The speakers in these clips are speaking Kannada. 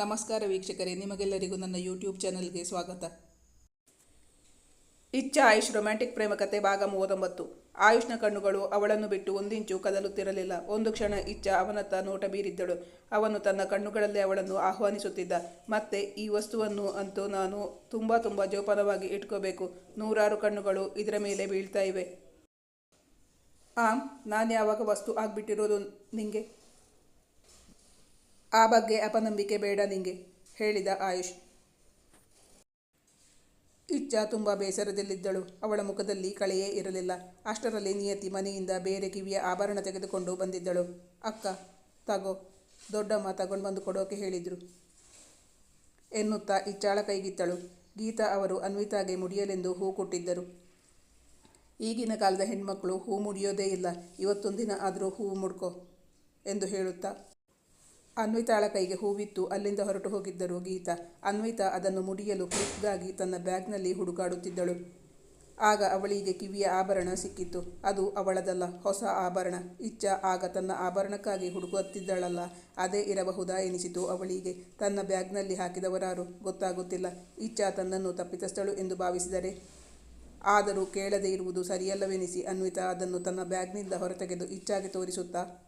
ನಮಸ್ಕಾರ ವೀಕ್ಷಕರೇ, ನಿಮಗೆಲ್ಲರಿಗೂ ನನ್ನ ಯೂಟ್ಯೂಬ್ ಚಾನಲ್ಗೆ ಸ್ವಾಗತ. ಇಚ್ಛಾ ಆಯುಷ್ ರೊಮ್ಯಾಂಟಿಕ್ ಪ್ರೇಮ ಕಥೆ ಭಾಗ ಮೂವತ್ತೊಂಬತ್ತು. ಆಯುಷ್ನ ಕಣ್ಣುಗಳು ಅವಳನ್ನು ಬಿಟ್ಟು ಒಂದಿಂಚು ಕದಲುತ್ತಿರಲಿಲ್ಲ. ಒಂದು ಕ್ಷಣ ಇಚ್ಛ ಅವನತ್ತ ನೋಟ ಬೀರಿದ್ದಳು. ಅವನು ತನ್ನ ಕಣ್ಣುಗಳಲ್ಲೇ ಅವಳನ್ನು ಆಹ್ವಾನಿಸುತ್ತಿದ್ದ. ಮತ್ತೆ ಈ ವಸ್ತುವನ್ನು ಅಂತೂ ನಾನು ತುಂಬ ತುಂಬ ಜೋಪಾನವಾಗಿ ಇಟ್ಕೋಬೇಕು. ನೂರಾರು ಕಣ್ಣುಗಳು ಇದರ ಮೇಲೆ ಬೀಳ್ತಾ ಇವೆ. ಆಂ, ನಾನು ಯಾವಾಗ ವಸ್ತು ಆಗಿಬಿಟ್ಟಿರೋದು ನಿಂಗೆ? ಆ ಬಗ್ಗೆ ಅಪನಂಬಿಕೆ ಬೇಡ ನಿಂಗೆ, ಹೇಳಿದ ಆಯುಷ್. ಇಚ್ಛಾ ತುಂಬ ಬೇಸರದಲ್ಲಿದ್ದಳು. ಅವಳ ಮುಖದಲ್ಲಿ ಕಳೆಯೇ ಇರಲಿಲ್ಲ. ಅಷ್ಟರಲ್ಲಿ ನಿಯತಿ ಮನೆಯಿಂದ ಬೇರೆ ಕಿವಿಯ ಆಭರಣ ತೆಗೆದುಕೊಂಡು ಬಂದಿದ್ದಳು. ಅಕ್ಕ, ತಗೋ, ದೊಡ್ಡಮ್ಮ ತಗೊಂಡು ಬಂದು ಕೊಡೋಕೆ ಹೇಳಿದರು. ಎನ್ನುತ್ತಾ ಇಚ್ಚಾಳ ಕೈಗಿತ್ತಳು. ಗೀತಾ ಅವರು ಅನ್ವಿತಾಗೆ ಮುಡಿಯಲೆಂದು ಹೂ ಕೊಟ್ಟಿದ್ದರು. ಈಗಿನ ಕಾಲದ ಹೆಣ್ಮಕ್ಳು ಹೂ ಮುಡಿಯೋದೇ ಇಲ್ಲ. ಇವತ್ತೊಂದಿನ ಆದರೂ ಹೂ ಮುಡ್ಕೋ ಎಂದು ಹೇಳುತ್ತಾ ಅನ್ವಿತಾಳ ಕೈಗೆ ಹೂವಿತ್ತು. ಅಲ್ಲಿಂದ ಹೊರಟು ಹೋಗಿದ್ದರು ಗೀತಾ. ಅನ್ವಿತಾ ಅದನ್ನು ಮುಡಿಯಲು ಕ್ಲಿಪ್ಗಾಗಿ ತನ್ನ ಬ್ಯಾಗ್ನಲ್ಲಿ ಹುಡುಕಾಡುತ್ತಿದ್ದಳು. ಆಗ ಅವಳಿಗೆ ಕಿವಿಯ ಆಭರಣ ಸಿಕ್ಕಿತ್ತು ಅದು ಅವಳದಲ್ಲ, ಹೊಸ ಆಭರಣ. ಇಚ್ಛ ಆಗ ತನ್ನ ಆಭರಣಕ್ಕಾಗಿ ಹುಡುಕುತ್ತಿದ್ದಳಲ್ಲ. ಅದೇ ಇರಬಹುದಾ ಎನಿಸಿತು ಅವಳಿಗೆ. ತನ್ನ ಬ್ಯಾಗ್ನಲ್ಲಿ ಹಾಕಿದವರಾರು? ಗೊತ್ತಾಗುತ್ತಿಲ್ಲ. ಇಚ್ಛ ತನ್ನನ್ನು ತಪ್ಪಿತಸ್ಥಳು ಎಂದು ಭಾವಿಸಿದರೆ? ಆದರೂ ಕೇಳದೇ ಇರುವುದು ಸರಿಯಲ್ಲವೆನಿಸಿ ಅನ್ವಿತಾ ಅದನ್ನು ತನ್ನ ಬ್ಯಾಗ್ನಿಂದ ಹೊರತೆಗೆದು ಇಚ್ಛಾಗೆ ತೋರಿಸುತ್ತಾ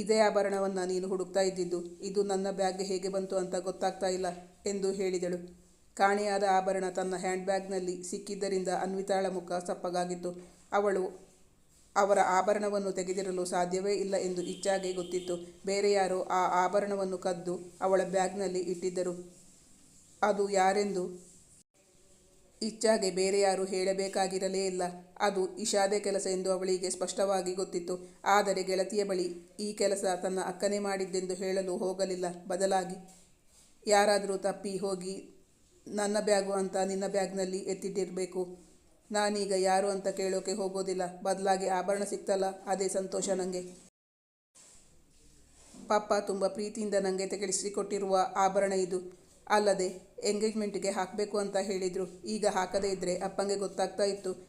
ಇದೇ ಆಭರಣವನ್ನು ನೀನು ಹುಡುಕ್ತಾ ಇದ್ದಿದ್ದು, ಇದು ನನ್ನ ಬ್ಯಾಗ್ಗೆ ಹೇಗೆ ಬಂತು ಅಂತ ಗೊತ್ತಾಗ್ತಾ ಇಲ್ಲ ಎಂದು ಹೇಳಿದಳು. ಕಾಣೆಯಾದ ಆಭರಣ ತನ್ನ ಹ್ಯಾಂಡ್ ಬ್ಯಾಗ್ನಲ್ಲಿ ಸಿಕ್ಕಿದ್ದರಿಂದ ಅನ್ವಿತಾಳ ಮುಖ ಸಪ್ಪಗಾಗಿತ್ತು. ಅವಳು ಅವರ ಆಭರಣವನ್ನು ತೆಗೆದಿರಲು ಸಾಧ್ಯವೇ ಇಲ್ಲ ಎಂದು ಇಚ್ಛಾಗೆ ಗೊತ್ತಿತ್ತು. ಬೇರೆ ಯಾರೋ ಆ ಆಭರಣವನ್ನು ಕದ್ದು ಅವಳ ಬ್ಯಾಗ್ನಲ್ಲಿ ಇಟ್ಟಿದ್ದರು. ಅದು ಯಾರೆಂದು ಇಚ್ಛಾಗೆ ಬೇರೆ ಯಾರು ಹೇಳಬೇಕಾಗಿರಲೇ ಇಲ್ಲ. ಅದು ಇಷಾದೆ ಕೆಲಸ ಎಂದು ಅವಳಿಗೆ ಸ್ಪಷ್ಟವಾಗಿ ಗೊತ್ತಿತ್ತು. ಆದರೆ ಗೆಳತಿಯ ಬಳಿ ಈ ಕೆಲಸ ತನ್ನ ಅಕ್ಕನೇ ಮಾಡಿದ್ದೆಂದು ಹೇಳಲು ಹೋಗಲಿಲ್ಲ. ಬದಲಾಗಿ ಯಾರಾದರೂ ತಪ್ಪಿ ಹೋಗಿ ನನ್ನ ಬ್ಯಾಗು ಅಂತ ನಿನ್ನ ಬ್ಯಾಗ್ನಲ್ಲಿ ಎತ್ತಿಟ್ಟಿರಬೇಕು. ನಾನೀಗ ಯಾರು ಅಂತ ಕೇಳೋಕೆ ಹೋಗೋದಿಲ್ಲ. ಬದಲಾಗಿ ಆಭರಣ ಸಿಕ್ತಲ್ಲ, ಅದೇ ಸಂತೋಷ ನನಗೆ ಪಪ್ಪ ತುಂಬ ಪ್ರೀತಿಯಿಂದ ನನಗೆ ತೆಗೆಸಿಕೊಟ್ಟಿರುವ ಆಭರಣ ಇದು. ಅಲ್ಲದೆ ಎಂಗೇಜ್ಮೆಂಟ್ಗೆ ಹಾಕಬೇಕು ಅಂತ ಹೇಳಿದರು. ಈಗ ಹಾಕದೇ ಇದ್ದರೆ ಅಪ್ಪಂಗೆ ಗೊತ್ತಾಗ್ತಾ ಇತ್ತು.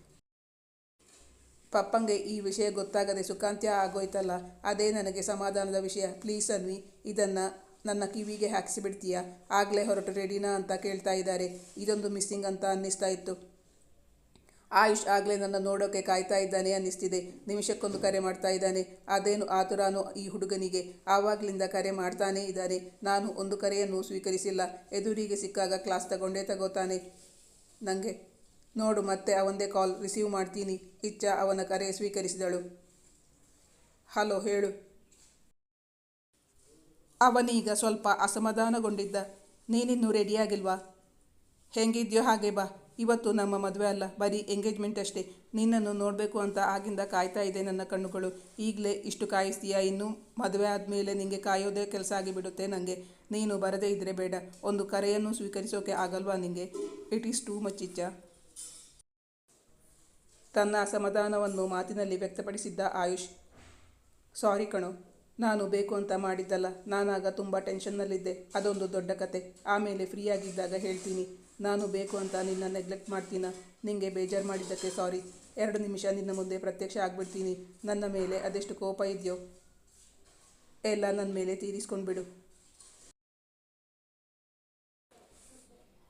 ಪಪ್ಪಂಗೆ ಈ ವಿಷಯ ಗೊತ್ತಾಗದೆ ಸುಖಾಂತ್ಯ ಆಗೋಯ್ತಲ್ಲ. ಅದೇ ನನಗೆ ಸಮಾಧಾನದ ವಿಷಯ. ಪ್ಲೀಸ್ ಅನ್ವಿ, ಇದನ್ನು ನನ್ನ ಕಿವಿಗೆ ಹಾಕಿಸಿಬಿಡ್ತೀಯಾ? ಆಗಲೇ ಹೊರಟು ರೆಡಿನಾ ಅಂತ ಕೇಳ್ತಾ ಇದ್ದಾರೆ. ಇದೊಂದು ಮಿಸ್ಸಿಂಗ್ ಅಂತ ಅನ್ನಿಸ್ತಾ ಇತ್ತು. ಆಯುಷ್ ಆಗಲೇ ನನ್ನ ನೋಡೋಕೆ ಕಾಯ್ತಾ ಇದ್ದಾನೆ ಅನ್ನಿಸ್ತಿದೆ. ನಿಮಿಷಕ್ಕೊಂದು ಕರೆ ಮಾಡ್ತಾ ಇದ್ದಾನೆ. ಅದೇನು ಆತುರಾನು ಈ ಹುಡುಗನಿಗೆ. ಆವಾಗಲಿಂದ ಕರೆ ಮಾಡ್ತಾನೇ ಇದ್ದಾನೆ. ನಾನು ಒಂದು ಕರೆಯನ್ನು ಸ್ವೀಕರಿಸಿಲ್ಲ. ಎದುರಿಗೆ ಸಿಕ್ಕಾಗ ಕ್ಲಾಸ್ ತಗೊಂಡೇ ತಗೋತಾನೆ. ನನಗೆ ನೋಡು ಮತ್ತೆ ಅವಂದೇ ಕಾಲ್ ರಿಸೀವ್ ಮಾಡ್ತೀನಿ. ಇಚ್ಛ, ಅವನ ಕರೆ ಸ್ವೀಕರಿಸಿದಳು. ಹಲೋ, ಹೇಳು. ಅವನೀಗ ಸ್ವಲ್ಪ ಅಸಮಾಧಾನಗೊಂಡಿದ್ದ. ನೀನಿನ್ನೂ ರೆಡಿಯಾಗಿಲ್ವಾ ಹೆಂಗಿದ್ಯೋ ಹಾಗೆ ಬಾ. ಇವತ್ತು ನಮ್ಮ ಮದುವೆ ಅಲ್ಲ, ಬರೀ ಎಂಗೇಜ್ಮೆಂಟ್ ಅಷ್ಟೇ. ನಿನ್ನನ್ನು ನೋಡಬೇಕು ಅಂತ ಆಗಿಂದ ಕಾಯ್ತಾ ಇದೆ ನನ್ನ ಕಣ್ಣುಗಳು. ಈಗಲೇ ಇಷ್ಟು ಕಾಯಿಸ್ತೀಯಾ ಇನ್ನು? ಮದುವೆ ಆದಮೇಲೆ ನಿಮಗೆ ಕಾಯೋದೇ ಕೆಲಸ ಆಗಿಬಿಡುತ್ತೆ ನನಗೆ ನೀನು ಬರದೇ ಇದ್ದರೆ ಬೇಡ. ಒಂದು ಕರೆಯನ್ನು ಸ್ವೀಕರಿಸೋಕೆ ಆಗಲ್ವಾ ನಿಮಗೆ it is too much Ichcha. ತನ್ನ ಅಸಮಾಧಾನವನ್ನು ಮಾತಿನಲ್ಲಿ ವ್ಯಕ್ತಪಡಿಸಿದ್ದ ಆಯುಷ್, ಸಾರಿ ಕಣೋ, ನಾನು ಬೇಕು ಅಂತ ಮಾಡಿದ್ದಲ್ಲ. ನಾನಾಗ ತುಂಬ ಟೆನ್ಷನ್ನಲ್ಲಿದ್ದೆ ಅದೊಂದು ದೊಡ್ಡ ಕತೆ. ಆಮೇಲೆ ಫ್ರೀಯಾಗಿದ್ದಾಗ ಹೇಳ್ತೀನಿ. ನಾನು ಬೇಕು ಅಂತ ನಿನ್ನ ನೆಗ್ಲೆಕ್ಟ್ ಮಾಡ್ತೀನ? ನಿಂಗೆ ಬೇಜಾರು ಮಾಡಿದ್ದಕ್ಕೆ ಸಾರಿ ಎರಡು ನಿಮಿಷ ನಿನ್ನ ಮುಂದೆ ಪ್ರತ್ಯಕ್ಷ ಆಗಿಬಿಡ್ತೀನಿ. ನನ್ನ ಮೇಲೆ ಅದೆಷ್ಟು ಕೋಪ ಇದೆಯೋ? ಎಲ್ಲ ನನ್ನ ಮೇಲೆ ತೀರಿಸ್ಕೊಂಡ್ಬಿಡು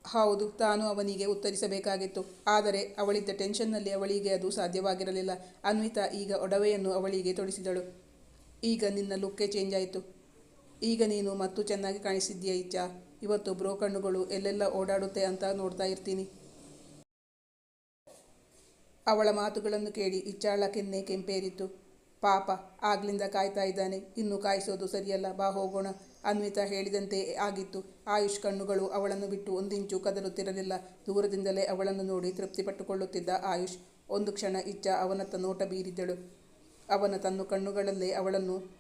ಹೌದು, ತಾನು ಅವನಿಗೆ ಉತ್ತರಿಸಬೇಕಾಗಿತ್ತು. ಆದರೆ ಅವಳಿದ್ದ ಟೆನ್ಷನ್ನಲ್ಲಿ ಅವಳಿಗೆ ಅದು ಸಾಧ್ಯವಾಗಿರಲಿಲ್ಲ. ಅನ್ವಿತಾ ಈಗ ಒಡವೆಯನ್ನು ಅವಳಿಗೆ ತೊಡಿಸಿದಳು. ಈಗ ನಿನ್ನ ಲುಕ್ಕೇ ಚೇಂಜ್ ಆಯಿತು. ಈಗ ನೀನು ಮತ್ತು ಚೆನ್ನಾಗಿ ಕಾಣಿಸಿದ್ದೀಯ ಇಚ್ಛಾ ಇವತ್ತು ಬ್ರೋಕಣ್ಣುಗಳು ಎಲ್ಲೆಲ್ಲ ಓಡಾಡುತ್ತೆ ಅಂತ ನೋಡ್ತಾ ಇರ್ತೀನಿ. ಅವಳ ಮಾತುಗಳನ್ನು ಕೇಳಿ ಇಚ್ಚಾಳ ಕೆನ್ನೆ ಕೆಂಪೇರಿತು. ಪಾಪ, ಆಗ್ಲಿಂದ ಕಾಯ್ತಾ ಇದ್ದಾನೆ. ಇನ್ನು ಕಾಯಿಸೋದು ಸರಿಯಲ್ಲ. ಬಾ ಹೋಗೋಣ. ಅನ್ವಿತಾ ಹೇಳಿದಂತೆ ಆಗಿತ್ತು. ಆಯುಷ್ ಕಣ್ಣುಗಳು ಅವಳನ್ನು ಬಿಟ್ಟು ಒಂದಿಂಚು ಕದಲುತ್ತಿರಲಿಲ್ಲ ದೂರದಿಂದಲೇ ಅವಳನ್ನು ನೋಡಿ ತೃಪ್ತಿಪಟ್ಟುಕೊಳ್ಳುತ್ತಿದ್ದ ಆಯುಷ್. ಒಂದು ಕ್ಷಣ ಇಚ್ಛ ಅವನತ್ತ ನೋಟ ಬೀರಿದ್ದಳು ಅವನ ತನ್ನ ಕಣ್ಣುಗಳಲ್ಲೇ ಅವಳನ್ನು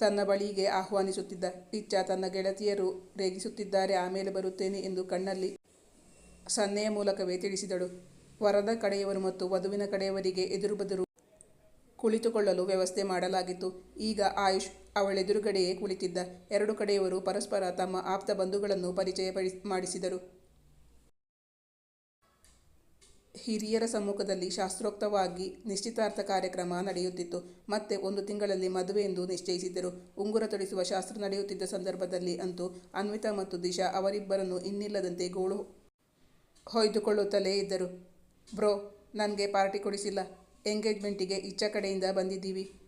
ತನ್ನ ಬಳಿಗೆ ಆಹ್ವಾನಿಸುತ್ತಿದ್ದ. ಇಚ್ಚ ತನ್ನ ಗೆಳತಿಯರು ರೇಗಿಸುತ್ತಿದ್ದಾರೆ ಆಮೇಲೆ ಬರುತ್ತೇನೆ ಎಂದು ಕಣ್ಣಲ್ಲಿ ಸನ್ನೆಯ ಮೂಲಕವೇ ತಿಳಿಸಿದಳು. ವರದ ಕಡೆಯವರು ಮತ್ತು ವಧುವಿನ ಕಡೆಯವರಿಗೆ ಎದುರು ಬದುರು ಕುಳಿತುಕೊಳ್ಳಲು ವ್ಯವಸ್ಥೆ ಮಾಡಲಾಗಿತ್ತು. ಈಗ ಆಯುಷ್ ಅವಳೆದುರುಗಡೆಯೇ ಕುಳಿತಿದ್ದ. ಎರಡು ಕಡೆಯವರು ಪರಸ್ಪರ ತಮ್ಮ ಆಪ್ತ ಬಂಧುಗಳನ್ನು ಪರಿಚಯ ಮಾಡಿಸಿದರು. ಹಿರಿಯರ ಸಮ್ಮುಖದಲ್ಲಿ ಶಾಸ್ತ್ರೋಕ್ತವಾಗಿ ನಿಶ್ಚಿತಾರ್ಥ ಕಾರ್ಯಕ್ರಮ ನಡೆಯುತ್ತಿತ್ತು. ಮತ್ತೆ ಒಂದು ತಿಂಗಳಲ್ಲಿ ಮದುವೆ ಎಂದು ನಿಶ್ಚಯಿಸಿದ್ದರು. ಉಂಗುರ ತೊಡಿಸುವ ಶಾಸ್ತ್ರ ನಡೆಯುತ್ತಿದ್ದ ಸಂದರ್ಭದಲ್ಲಿ ಅಂತೂ ಅನ್ವಿತಾ ಮತ್ತು ದಿಶಾ ಅವರಿಬ್ಬರನ್ನು ಇನ್ನಿಲ್ಲದಂತೆ ಗೋಳು ಹೊಯ್ದುಕೊಳ್ಳುತ್ತಲೇ ಇದ್ದರು. ಬ್ರೋ, ನನಗೆ ಪಾರ್ಟಿ ಕೊಡಿಸಿಲ್ಲ. ಎಂಗೇಜ್ಮೆಂಟಿಗೆ ಇಚ್ಛ ಕಡೆಯಿಂದ ಬಂದಿದ್ದೀವಿ.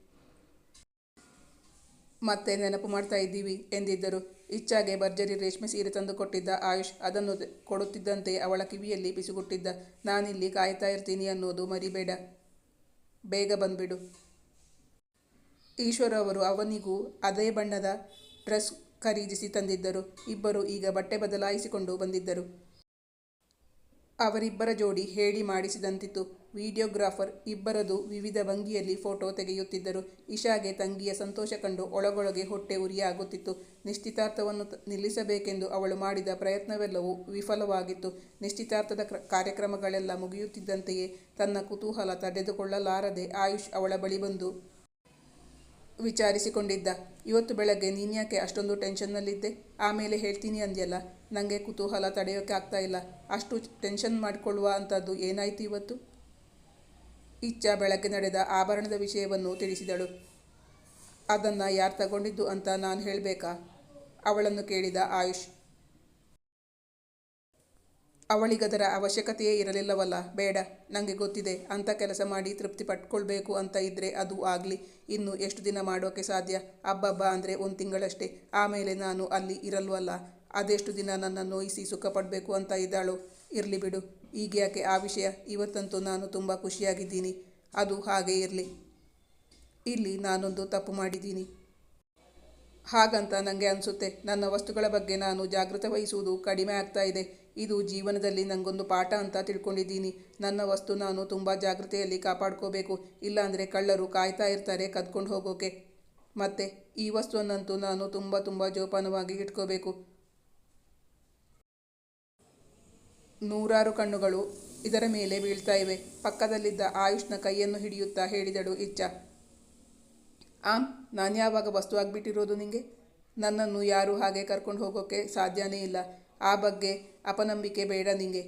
ಮತ್ತೆ ನೆನಪು ಮಾಡ್ತಾ ಇದ್ದೀವಿ ಎಂದಿದ್ದರು. ಇಚ್ಛಾಗೆ ಭರ್ಜರಿ ರೇಷ್ಮೆ ಸೀರೆ ತಂದು ಕೊಟ್ಟಿದ್ದ ಆಯುಷ್ ಅದನ್ನು ಕೊಡುತ್ತಿದ್ದಂತೆ ಅವಳ ಕಿವಿಯಲ್ಲಿ ಬಿಸುಗುಟ್ಟಿದ್ದ, ನಾನಿಲ್ಲಿ ಕಾಯ್ತಾ ಇರ್ತೀನಿ ಅನ್ನೋದು ಮರಿಬೇಡ, ಬೇಗ ಬಂದ್ಬಿಡು. ಈಶ್ವರ ಅವರು ಅವನಿಗೂ ಅದೇ ಬಣ್ಣದ ಡ್ರೆಸ್ ಖರೀದಿಸಿ ತಂದಿದ್ದರು. ಇಬ್ಬರು ಈಗ ಬಟ್ಟೆ ಬದಲಾಯಿಸಿಕೊಂಡು ಬಂದಿದ್ದರು. ಅವರಿಬ್ಬರ ಜೋಡಿ ಹೇಳಿ ಮಾಡಿಸಿದಂತಿತ್ತು. ವಿಡಿಯೋಗ್ರಾಫರ್ ಇಬ್ಬರದು ವಿವಿಧ ಭಂಗಿಯಲ್ಲಿ ಫೋಟೋ ತೆಗೆಯುತ್ತಿದ್ದರು. ಇಶಾಗೆ ತಂಗಿಯ ಸಂತೋಷ ಕಂಡು ಒಳಗೊಳಗೆ ಹೊಟ್ಟೆ ಉರಿಯಾಗುತ್ತಿತ್ತು. ನಿಶ್ಚಿತಾರ್ಥವನ್ನು ನಿಲ್ಲಿಸಬೇಕೆಂದು ಅವಳು ಮಾಡಿದ ಪ್ರಯತ್ನವೆಲ್ಲವೂ ವಿಫಲವಾಗಿತ್ತು. ನಿಶ್ಚಿತಾರ್ಥದ ಕ್ರ- ಕಾರ್ಯಕ್ರಮಗಳೆಲ್ಲ ಮುಗಿಯುತ್ತಿದ್ದಂತೆಯೇ ತನ್ನ ಕುತೂಹಲ ತಡೆದುಕೊಳ್ಳಲಾರದೆ ಆಯುಷ್ ಅವಳ ಬಳಿ ಬಂದು ವಿಚಾರಿಸಿಕೊಂಡಿದ್ದ, ಇವತ್ತು ಬೆಳಗ್ಗೆ ನೀನ್ಯಾಕೆ ಅಷ್ಟೊಂದು ಟೆನ್ಷನ್ನಲ್ಲಿದ್ದೆ? ಆಮೇಲೆ ಹೇಳ್ತೀನಿ ಅಂದ್ಯಲ್ಲ ನನಗೆ ಕುತೂಹಲ ತಡೆಯೋಕೆ ಆಗ್ತಾ ಇಲ್ಲ. ಅಷ್ಟು ಟೆನ್ಷನ್ ಮಾಡಿಕೊಳ್ಳುವ ಅಂಥದ್ದು ಏನಾಯಿತು ಇವತ್ತು? ಇಚ್ಛಾ ಬೆಳಗ್ಗೆ ನಡೆದ ಆಭರಣದ ವಿಷಯವನ್ನು ತಿಳಿಸಿದಳು. ಅದನ್ನು ಯಾರು ತಗೊಂಡಿದ್ದು ಅಂತ ನಾನು ಹೇಳಬೇಕಾ? ಅವಳನ್ನು ಕೇಳಿದ ಆಯುಷ್. ಅವಳಿಗದರ ಅವಶ್ಯಕತೆಯೇ ಇರಲಿಲ್ಲವಲ್ಲ, ಬೇಡ ನನಗೆ ಗೊತ್ತಿದೆ, ಅಂತ ಕೆಲಸ ಮಾಡಿ ತೃಪ್ತಿ ಪಟ್ಕೊಳ್ಬೇಕು ಅಂತ ಇದ್ದರೆ ಅದು ಆಗಲಿ, ಇನ್ನು ಎಷ್ಟು ದಿನ ಮಾಡೋಕ್ಕೆ ಸಾಧ್ಯ? ಅಬ್ಬಬ್ಬ, ಅಂದರೆ ಒಂದು ತಿಂಗಳಷ್ಟೇ, ಆಮೇಲೆ ನಾನು ಅಲ್ಲಿ ಇರಲ್ವಲ್ಲ, ಅದೆಷ್ಟು ದಿನ ನನ್ನ ನೋಯಿಸಿ ಸುಖಪಡಬೇಕು ಅಂತ ಇದ್ದಾಳು? ಇರಲಿ ಬಿಡು. ಈಗ ಯಾಕೆ ಆ ವಿಷಯ ಇವತ್ತಂತೂ ನಾನು ತುಂಬ ಖುಷಿಯಾಗಿದ್ದೀನಿ. ಅದು ಹಾಗೆ ಇರಲಿ. ಇಲ್ಲಿ ನಾನೊಂದು ತಪ್ಪು ಮಾಡಿದ್ದೀನಿ. ಹಾಗಂತ ನನಗೆ ಅನಿಸುತ್ತೆ. ನನ್ನ ವಸ್ತುಗಳ ಬಗ್ಗೆ ನಾನು ಜಾಗೃತೆ ವಹಿಸುವುದು ಕಡಿಮೆ ಆಗ್ತಾ ಇದೆ. ಇದು ಜೀವನದಲ್ಲಿ ನನಗೊಂದು ಪಾಠ ಅಂತ ತಿಳ್ಕೊಂಡಿದ್ದೀನಿ. ನನ್ನ ವಸ್ತು ನಾನು ತುಂಬ ಜಾಗೃತೆಯಲ್ಲಿ ಕಾಪಾಡ್ಕೋಬೇಕು. ಇಲ್ಲಾಂದರೆ ಕಳ್ಳರು ಕಾಯ್ತಾ ಇರ್ತಾರೆ ಕದ್ಕೊಂಡು ಹೋಗೋಕೆ. ಮತ್ತು ಈ ವಸ್ತುವನ್ನಂತೂ ನಾನು ತುಂಬ ತುಂಬ ಜೋಪಾನವಾಗಿ ಇಟ್ಕೋಬೇಕು. ನೂರಾರು ಕಣ್ಣುಗಳು ಇದರ ಮೇಲೆ ಬೀಳ್ತಾ ಇವೆ ಪಕ್ಕದಲ್ಲಿದ್ದ ಆಯುಷ್ನ ಕೈಯನ್ನು ಹಿಡಿಯುತ್ತಾ ಹೇಳಿದಳು ಇಚ್ಚ ಆಮ್, ನಾನು ಯಾವಾಗ ವಸ್ತು ಆಗಿಬಿಟ್ಟಿರೋದು ನಿಂಗೆ? ನನ್ನನ್ನು ಯಾರು ಹಾಗೆ ಕರ್ಕೊಂಡು ಹೋಗೋಕ್ಕೆ ಸಾಧ್ಯನೇ ಇಲ್ಲ. ಆ ಬಗ್ಗೆ ಅಪನಂಬಿಕೆ ಬೇಡ ನಿಂಗೆ.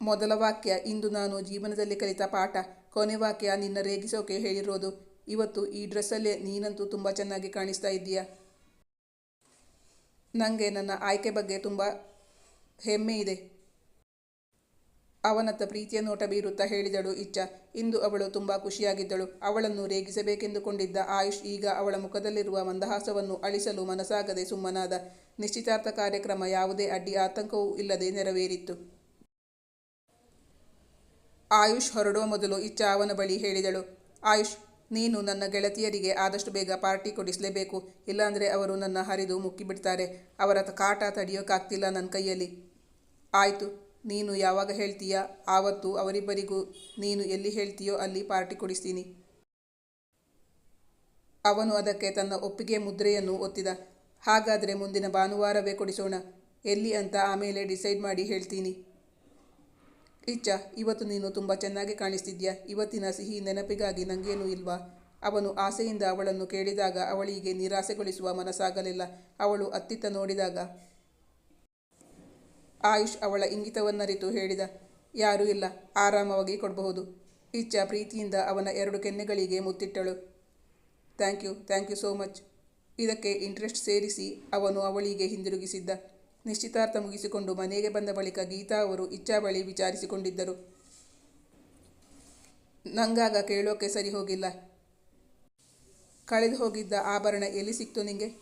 ಮೊದಲ ವಾಕ್ಯ, ಇಂದು ನಾನು ಜೀವನದಲ್ಲಿ ಕಲಿತ ಪಾಠ. ಕೊನೆ ವಾಕ್ಯ, ನಿನ್ನ ರೇಗಿಸೋಕೆ ಹೇಳಿರೋದು. ಇವತ್ತು ಈ ಡ್ರೆಸ್ಸಲ್ಲೇ ನೀನಂತೂ ತುಂಬ ಚೆನ್ನಾಗಿ ಕಾಣಿಸ್ತಾ ಇದ್ದೀಯ? ನನಗೆ ನನ್ನ ಆಯ್ಕೆ ಬಗ್ಗೆ ತುಂಬ ಹೆಮ್ಮೆ ಇದೆ. ಅವನತ್ತ ಪ್ರೀತಿಯ ನೋಟ ಬೀರುತ್ತಾ ಹೇಳಿದಳು ಇಚ್ಛ. ಇಂದು ಅವಳು ತುಂಬ ಖುಷಿಯಾಗಿದ್ದಳು. ಅವಳನ್ನು ರೇಗಿಸಬೇಕೆಂದುಕೊಂಡಿದ್ದ ಆಯುಷ್ ಈಗ ಅವಳ ಮುಖದಲ್ಲಿರುವ ಮಂದಹಾಸವನ್ನು ಅಳಿಸಲು ಮನಸ್ಸಾಗದೆ ಸುಮ್ಮನಾದ. ನಿಶ್ಚಿತಾರ್ಥ ಕಾರ್ಯಕ್ರಮ ಯಾವುದೇ ಅಡ್ಡಿ ಆತಂಕವೂ ಇಲ್ಲದೆ ನೆರವೇರಿತ್ತು. ಆಯುಷ್ ಹೊರಡುವ ಮೊದಲು ಇಚ್ಚ ಅವನ ಬಳಿ ಹೇಳಿದಳು. ಆಯುಷ್, ನೀನು ನನ್ನ ಗೆಳತಿಯರಿಗೆ ಆದಷ್ಟು ಬೇಗ ಪಾರ್ಟಿ ಕೊಡಿಸಲೇಬೇಕು. ಇಲ್ಲಾಂದರೆ ಅವರು ನನ್ನ ಹರಿದು ಮುಕ್ಕಿಬಿಡ್ತಾರೆ. ಅವರ ಕಾಟ ತಡೆಯೋಕ್ಕಾಗ್ತಿಲ್ಲ ನನ್ನ ಕೈಯಲ್ಲಿ. ಆಯಿತು, ನೀನು ಯಾವಾಗ ಹೇಳ್ತೀಯಾ? ಆವತ್ತು ಅವರಿಬ್ಬರಿಗೂ ನೀನು ಎಲ್ಲಿ ಹೇಳ್ತೀಯೋ ಅಲ್ಲಿ ಪಾರ್ಟಿ ಕೊಡಿಸ್ತೀನಿ. ಅವನು ಅದಕ್ಕೆ ತನ್ನ ಒಪ್ಪಿಗೆ ಮುದ್ರೆಯನ್ನು ಒತ್ತಿದ. ಹಾಗಾದರೆ ಮುಂದಿನ ಭಾನುವಾರವೇ ಕೊಡಿಸೋಣ. ಎಲ್ಲಿ ಅಂತ ಆಮೇಲೆ ಡಿಸೈಡ್ ಮಾಡಿ ಹೇಳ್ತೀನಿ. ಇಚ್ಚ ಇವತ್ತು ನೀನು ತುಂಬ ಚೆನ್ನಾಗಿ ಕಾಣಿಸ್ತಿದ್ಯಾ? ಇವತ್ತಿನ ಸಿಹಿ ನೆನಪಿಗಾಗಿ ನನಗೇನೂ ಇಲ್ವಾ? ಅವನು ಆಸೆಯಿಂದ ಅವಳನ್ನು ಕೇಳಿದಾಗ ಅವಳಿಗೆ ನಿರಾಸೆಗೊಳಿಸುವ ಮನಸ್ಸಾಗಲಿಲ್ಲ. ಅವಳು ಅತ್ತಿತ್ತ ನೋಡಿದಾಗ ಆಯುಷ್ ಅವಳ ಇಂಗಿತವನ್ನರಿತು ಹೇಳಿದ. ಯಾರೂ ಇಲ್ಲ, ಆರಾಮವಾಗಿ ಕೊಡಬಹುದು. ಇಚ್ಛಾ ಪ್ರೀತಿಯಿಂದ ಅವನ ಎರಡು ಕೆನ್ನೆಗಳಿಗೆ ಮುತ್ತಿಟ್ಟಳು. Thank you thank you so much. ಇದಕ್ಕೆ ಇಂಟ್ರೆಸ್ಟ್ ಸೇರಿಸಿ ಅವನು ಅವಳಿಗೆ ಹಿಂದಿರುಗಿಸಿದ್ದ. ನಿಶ್ಚಿತಾರ್ಥ ಮುಗಿಸಿಕೊಂಡು ಮನೆಗೆ ಬಂದ ಬಳಿಕ ಗೀತಾ ಅವರು ಇಚ್ಛಾ ಬಳಿ ವಿಚಾರಿಸಿಕೊಂಡಿದ್ದರು. ನಂಗಾಗ ಕೇಳೋಕೆ ಸರಿ ಹೋಗಿಲ್ಲ. ಕಳೆದು ಹೋಗಿದ್ದ ಆಭರಣ ಎಲ್ಲಿ ಸಿಕ್ತು ನಿಂಗೆ?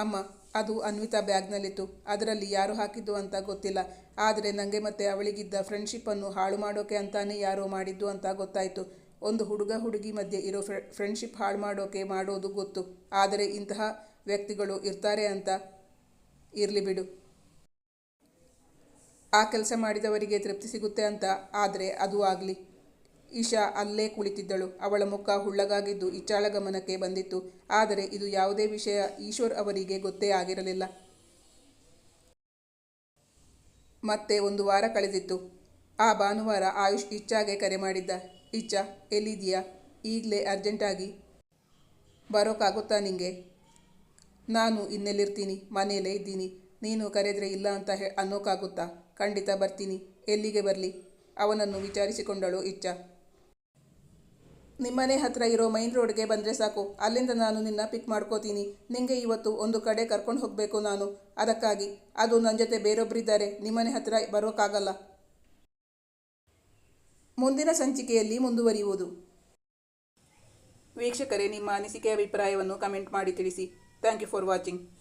ಅಮ್ಮ, ಅದು ಅನ್ವಿತಾ ಬ್ಯಾಗ್ನಲ್ಲಿತ್ತು. ಅದರಲ್ಲಿ ಯಾರು ಹಾಕಿದ್ದು ಅಂತ ಗೊತ್ತಿಲ್ಲ. ಆದರೆ ನನಗೆ ಮತ್ತೆ ಅವಳಿಗಿದ್ದ ಫ್ರೆಂಡ್ಶಿಪ್ಪನ್ನು ಹಾಳು ಮಾಡೋಕೆ ಅಂತಾನೆ ಯಾರೋ ಮಾಡಿದ್ದು ಅಂತ ಗೊತ್ತಾಯಿತು. ಒಂದು ಹುಡುಗ ಹುಡುಗಿ ಮಧ್ಯೆ ಇರೋ ಫ್ರೆ ಫ್ರೆಂಡ್ಶಿಪ್ ಹಾಳು ಮಾಡೋಕೆ ಮಾಡೋದು ಗೊತ್ತು. ಆದರೆ ಇಂತಹ ವ್ಯಕ್ತಿಗಳು ಇರ್ತಾರೆ ಅಂತ ಇರಲಿ ಬಿಡು. ಆ ಕೆಲಸ ಮಾಡಿದವರಿಗೆ ತೃಪ್ತಿ ಸಿಗುತ್ತೆ ಅಂತ, ಆದರೆ ಅದು ಆಗಲಿ. ಈಶಾ ಅಲ್ಲೇ ಕುಳಿತಿದ್ದಳು. ಅವಳ ಮುಖ ಹುಳ್ಳಗಾಗಿದ್ದು ಇಚ್ಛಾಳ ಗಮನಕ್ಕೆ ಬಂದಿತ್ತು. ಆದರೆ ಇದು ಯಾವುದೇ ವಿಷಯ ಈಶ್ವರ್ ಅವರಿಗೆ ಗೊತ್ತೇ ಆಗಿರಲಿಲ್ಲ. ಮತ್ತೆ ಒಂದು ವಾರ ಕಳೆದಿತ್ತು. ಆ ಭಾನುವಾರ ಆಯುಷ್ ಇಚ್ಛಾಗೆ ಕರೆ ಮಾಡಿದ್ದ. ಇಚ್ಛಾ ಎಲ್ಲಿದೆಯಾ ಈಗಲೇ ಅರ್ಜೆಂಟಾಗಿ ಬರೋಕ್ಕಾಗುತ್ತಾ ನಿಂಗೆ? ನಾನು ಇನ್ನೆಲ್ಲಿರ್ತೀನಿ? ಮನೆಯಲ್ಲೇ ಇದ್ದೀನಿ. ನೀನು ಕರೆದರೆ ಇಲ್ಲ ಅಂತ ಹೇ ಅನ್ನೋಕ್ಕಾಗುತ್ತಾ ಖಂಡಿತ ಬರ್ತೀನಿ. ಎಲ್ಲಿಗೆ ಬರಲಿ? ಅವನನ್ನು ವಿಚಾರಿಸಿಕೊಂಡಳು ಇಚ್ಚ ನಿಮ್ಮನೆ ಹತ್ರ ಇರೋ ಮೈನ್ ರೋಡ್ಗೆ ಬಂದರೆ ಸಾಕು. ಅಲ್ಲಿಂದ ನಾನು ನಿನ್ನ ಪಿಕ್ ಮಾಡ್ಕೋತೀನಿ. ನಿಮಗೆ ಇವತ್ತು ಒಂದು ಕಡೆ ಕರ್ಕೊಂಡು ಹೋಗಬೇಕು ನಾನು. ಅದಕ್ಕಾಗಿ, ಅದು ನನ್ನ ಜೊತೆ ಬೇರೊಬ್ಬರಿದ್ದಾರೆ ನಿಮ್ಮನೆ ಹತ್ರ ಬರೋಕ್ಕಾಗಲ್ಲ. ಮುಂದಿನ ಸಂಚಿಕೆಯಲ್ಲಿ ಮುಂದುವರಿಯುವುದು. ವೀಕ್ಷಕರೇ, ನಿಮ್ಮ ಅನಿಸಿಕೆ ಅಭಿಪ್ರಾಯವನ್ನು ಕಮೆಂಟ್ ಮಾಡಿ ತಿಳಿಸಿ. Thank you for watching.